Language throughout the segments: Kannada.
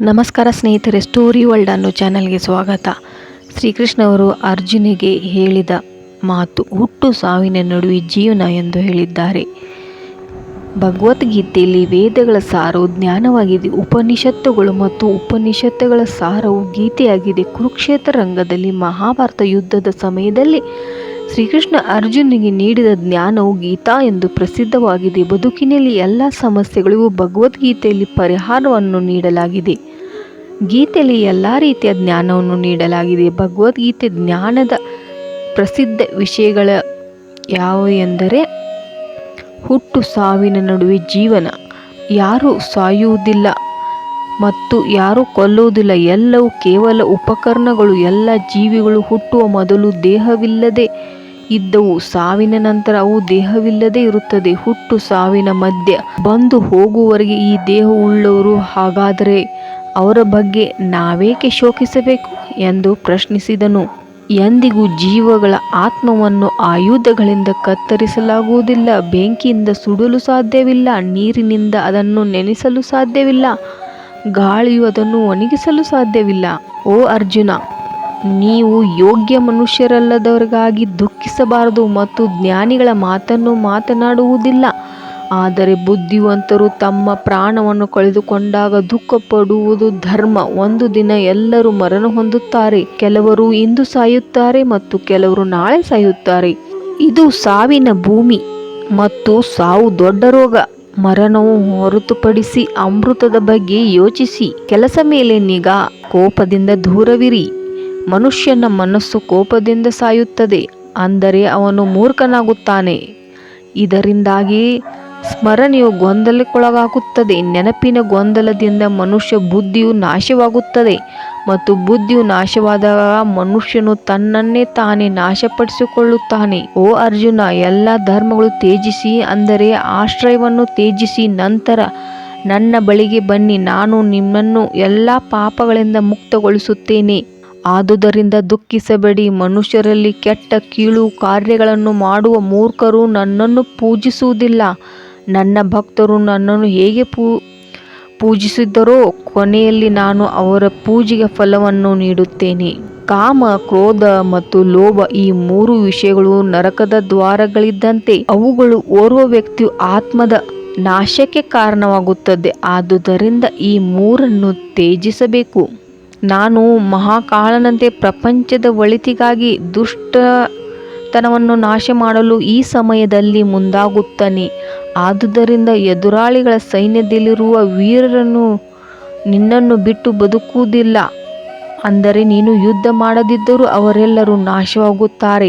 ನಮಸ್ಕಾರ ಸ್ನೇಹಿತರೆ, ಸ್ಟೋರಿ ವರ್ಲ್ಡ್ ಅನ್ನೋ ಚಾನಲ್ಗೆ ಸ್ವಾಗತ. ಶ್ರೀಕೃಷ್ಣ ಅವರು ಅರ್ಜುನಿಗೆ ಹೇಳಿದ ಮಾತು ಹುಟ್ಟು ಸಾವಿನ ನಡುವೆ ಜೀವನ ಎಂದು ಹೇಳಿದ್ದಾರೆ. ಭಗವದ್ಗೀತೆಯಲ್ಲಿ ವೇದಗಳ ಸಾರವು ಜ್ಞಾನವಾಗಿದೆ. ಉಪನಿಷತ್ತುಗಳು ಮತ್ತು ಉಪನಿಷತ್ತುಗಳ ಸಾರವು ಗೀತೆಯಾಗಿದೆ. ಕುರುಕ್ಷೇತ್ರ ರಂಗದಲ್ಲಿ ಮಹಾಭಾರತ ಯುದ್ಧದ ಸಮಯದಲ್ಲಿ ಶ್ರೀಕೃಷ್ಣ ಅರ್ಜುನಿಗೆ ನೀಡಿದ ಜ್ಞಾನವು ಗೀತಾ ಎಂದು ಪ್ರಸಿದ್ಧವಾಗಿದೆ. ಬದುಕಿನಲ್ಲಿ ಎಲ್ಲ ಸಮಸ್ಯೆಗಳಿಗೂ ಭಗವದ್ಗೀತೆಯಲ್ಲಿ ಪರಿಹಾರವನ್ನು ನೀಡಲಾಗಿದೆ. ಗೀತೆಯಲ್ಲಿ ಎಲ್ಲ ರೀತಿಯ ಜ್ಞಾನವನ್ನು ನೀಡಲಾಗಿದೆ. ಭಗವದ್ಗೀತೆ ಜ್ಞಾನದ ಪ್ರಸಿದ್ಧ ವಿಷಯಗಳ ಯಾವುವು ಎಂದರೆ, ಹುಟ್ಟು ಸಾವಿನ ನಡುವೆ ಜೀವನ. ಯಾರೂ ಸಾಯುವುದಿಲ್ಲ. ಮತ್ತು ಯಾರೂ ಕೊಲ್ಲುವುದಿಲ್ಲ. ಎಲ್ಲವೂ ಕೇವಲ ಉಪಕರಣಗಳು, ಎಲ್ಲ ಜೀವಿಗಳು ಹುಟ್ಟುವ ಮೊದಲು ದೇಹವಿಲ್ಲದೆ ಇದ್ದವು. ಸಾವಿನ ನಂತರ ಅವು ದೇಹವಿಲ್ಲದೆ ಇರುತ್ತದೆ. ಹುಟ್ಟು ಸಾವಿನ ಮಧ್ಯ ಬಂದು ಹೋಗುವವರೆಗೆ ಈ ದೇಹವುಳ್ಳವರು. ಹಾಗಾದರೆ ಅವರ ಬಗ್ಗೆ ನಾವೇಕೆ ಶೋಕಿಸಬೇಕು ಎಂದು ಪ್ರಶ್ನಿಸಿದನು. ಎಂದಿಗೂ ಜೀವಗಳ ಆತ್ಮವನ್ನು ಆಯುಧಗಳಿಂದ ಕತ್ತರಿಸಲಾಗುವುದಿಲ್ಲ. ಬೆಂಕಿಯಿಂದ ಸುಡಲು ಸಾಧ್ಯವಿಲ್ಲ. ನೀರಿನಿಂದ ಅದನ್ನು ನೆನೆಸಲು ಸಾಧ್ಯವಿಲ್ಲ. ಗಾಳಿಯು ಅದನ್ನು ಒಣಗಿಸಲು ಸಾಧ್ಯವಿಲ್ಲ, ಓ ಅರ್ಜುನ! ನೀವು ಯೋಗ್ಯ ಮನುಷ್ಯರಲ್ಲದವರಿಗಾಗಿ ದುಃಖಿಸಬಾರದು ಮತ್ತು ಜ್ಞಾನಿಗಳ ಮಾತನ್ನು ಮಾತನಾಡುವುದಿಲ್ಲ. ಆದರೆ ಬುದ್ಧಿವಂತರು ತಮ್ಮ ಪ್ರಾಣವನ್ನು ಕಳೆದುಕೊಂಡಾಗ ದುಃಖಪಡುವುದು ಧರ್ಮ. ಒಂದು ದಿನ ಎಲ್ಲರೂ ಮರಣ ಹೊಂದುತ್ತಾರೆ. ಕೆಲವರು ಇಂದು ಸಾಯುತ್ತಾರೆ ಮತ್ತು ಕೆಲವರು ನಾಳೆ ಸಾಯುತ್ತಾರೆ. ಇದು ಸಾವಿನ ಭೂಮಿ ಮತ್ತು ಸಾವು ದೊಡ್ಡ ರೋಗ. ಮರಣವು ಹೊರತುಪಡಿಸಿ ಅಮೃತದ ಬಗ್ಗೆ ಯೋಚಿಸಿ. ಕೆಲಸ ಮೇಲೆ ನಿಗಾ, ಕೋಪದಿಂದ ದೂರವಿರಿ. ಮನುಷ್ಯನ ಮನಸ್ಸು ಕೋಪದಿಂದ ಸಾಯುತ್ತದೆ, ಅಂದರೆ ಅವನು ಮೂರ್ಖನಾಗುತ್ತಾನೆ. ಇದರಿಂದಾಗಿ ಸ್ಮರಣೆಯು ಗೊಂದಲಕ್ಕೊಳಗಾಗುತ್ತದೆ. ನೆನಪಿನ ಗೊಂದಲದಿಂದ ಮನುಷ್ಯ ಬುದ್ಧಿಯು ನಾಶವಾಗುತ್ತದೆ ಮತ್ತು ಬುದ್ಧಿಯು ನಾಶವಾದಾಗ ಮನುಷ್ಯನು ತನ್ನನ್ನೇ ತಾನೇ ನಾಶಪಡಿಸಿಕೊಳ್ಳುತ್ತಾನೆ. ಓ ಅರ್ಜುನ, ಎಲ್ಲ ಧರ್ಮಗಳು ತೇಜಿಸಿ ಅಂದರೆ ಆಶ್ರಯವನ್ನು ತೇಜಿಸಿ ನಂತರ ನನ್ನ ಬಳಿಗೆ ಬನ್ನಿ. ನಾನು ನಿಮ್ಮನ್ನು ಎಲ್ಲ ಪಾಪಗಳಿಂದ ಮುಕ್ತಗೊಳಿಸುತ್ತೇನೆ. ಆದುದರಿಂದ ದುಃಖಿಸಬೇಡಿ. ಮನುಷ್ಯರಲ್ಲಿ ಕೆಟ್ಟ ಕೀಳು ಕಾರ್ಯಗಳನ್ನು ಮಾಡುವ ಮೂರ್ಖರು ನನ್ನನ್ನು ಪೂಜಿಸುವುದಿಲ್ಲ. ನನ್ನ ಭಕ್ತರು ನನ್ನನ್ನು ಹೇಗೆ ಪೂ, ಪೂಜಿಸಿದ್ದರೋ ಕೊನೆಯಲ್ಲಿ ನಾನು ಅವರ ಪೂಜೆಗೆ ಫಲವನ್ನು ನೀಡುತ್ತೇನೆ. ಕಾಮ, ಕ್ರೋಧ ಮತ್ತು ಲೋಭ ಈ ಮೂರು ವಿಷಯಗಳು ನರಕದ ದ್ವಾರಗಳಿದ್ದಂತೆ ಅವುಗಳು ಓರ್ವ ವ್ಯಕ್ತಿಯು ಆತ್ಮದ ನಾಶಕ್ಕೆ ಕಾರಣವಾಗುತ್ತದೆ. ಆದುದರಿಂದ ಈ ಮೂರನ್ನು ತ್ಯಜಿಸಬೇಕು. ನಾನು ಮಹಾಕಾಳನಂತೆ ಪ್ರಪಂಚದ ಒಳಿತಿಗಾಗಿ ದುಷ್ಟತನವನ್ನು ನಾಶ ಮಾಡಲು ಈ ಸಮಯದಲ್ಲಿ ಮುಂದಾಗುತ್ತಾನೆ. ಆದುದರಿಂದ ಎದುರಾಳಿಗಳ ಸೈನ್ಯದಲ್ಲಿರುವ ವೀರರನ್ನು ನಿನ್ನನ್ನು ಬಿಟ್ಟು ಬದುಕುವುದಿಲ್ಲ. ಅಂದರೆ ನೀನು ಯುದ್ಧ ಮಾಡದಿದ್ದರೂ ಅವರೆಲ್ಲರೂ ನಾಶವಾಗುತ್ತಾರೆ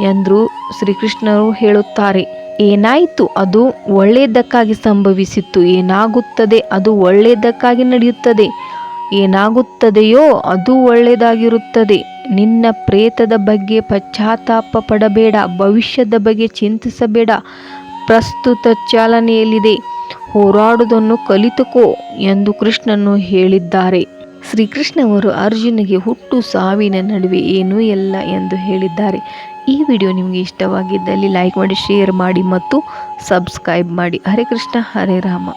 ಎಂದು ಶ್ರೀಕೃಷ್ಣರು ಹೇಳುತ್ತಾರೆ. ಏನಾಯಿತು? ಅದು ಒಳ್ಳೆಯದಕ್ಕಾಗಿ ಸಂಭವಿಸಿತ್ತು. ಏನಾಗುತ್ತದೆ? ಅದು ಒಳ್ಳೆಯದಕ್ಕಾಗಿ ನಡೆಯುತ್ತದೆ. ಏನಾಗುತ್ತದೆಯೋ ಅದು ಒಳ್ಳೆಯದಾಗಿರುತ್ತದೆ. ನಿನ್ನ ಪ್ರೇತದ ಬಗ್ಗೆ ಪಶ್ಚಾತ್ತಾಪ ಪಡಬೇಡ, ಭವಿಷ್ಯದ ಬಗ್ಗೆ ಚಿಂತಿಸಬೇಡ. ಪ್ರಸ್ತುತ ಚಾಲನೆಯಲ್ಲಿದೆ. ಹೋರಾಡುವುದನ್ನು ಕಲಿತುಕೋ ಎಂದು ಕೃಷ್ಣನು ಹೇಳಿದ್ದಾರೆ. ಶ್ರೀಕೃಷ್ಣವರು ಅರ್ಜುನಿಗೆ ಹುಟ್ಟು ಸಾವಿನ ನಡುವೆ ಏನೂ ಇಲ್ಲ ಎಂದು ಹೇಳಿದ್ದಾರೆ. ಈ ವಿಡಿಯೋ ನಿಮಗೆ ಇಷ್ಟವಾಗಿದ್ದಲ್ಲಿ ಲೈಕ್ ಮಾಡಿ, ಶೇರ್ ಮಾಡಿ ಮತ್ತು ಸಬ್ಸ್ಕ್ರೈಬ್ ಮಾಡಿ. ಹರೇ ಕೃಷ್ಣ, ಹರೇ ರಾಮ.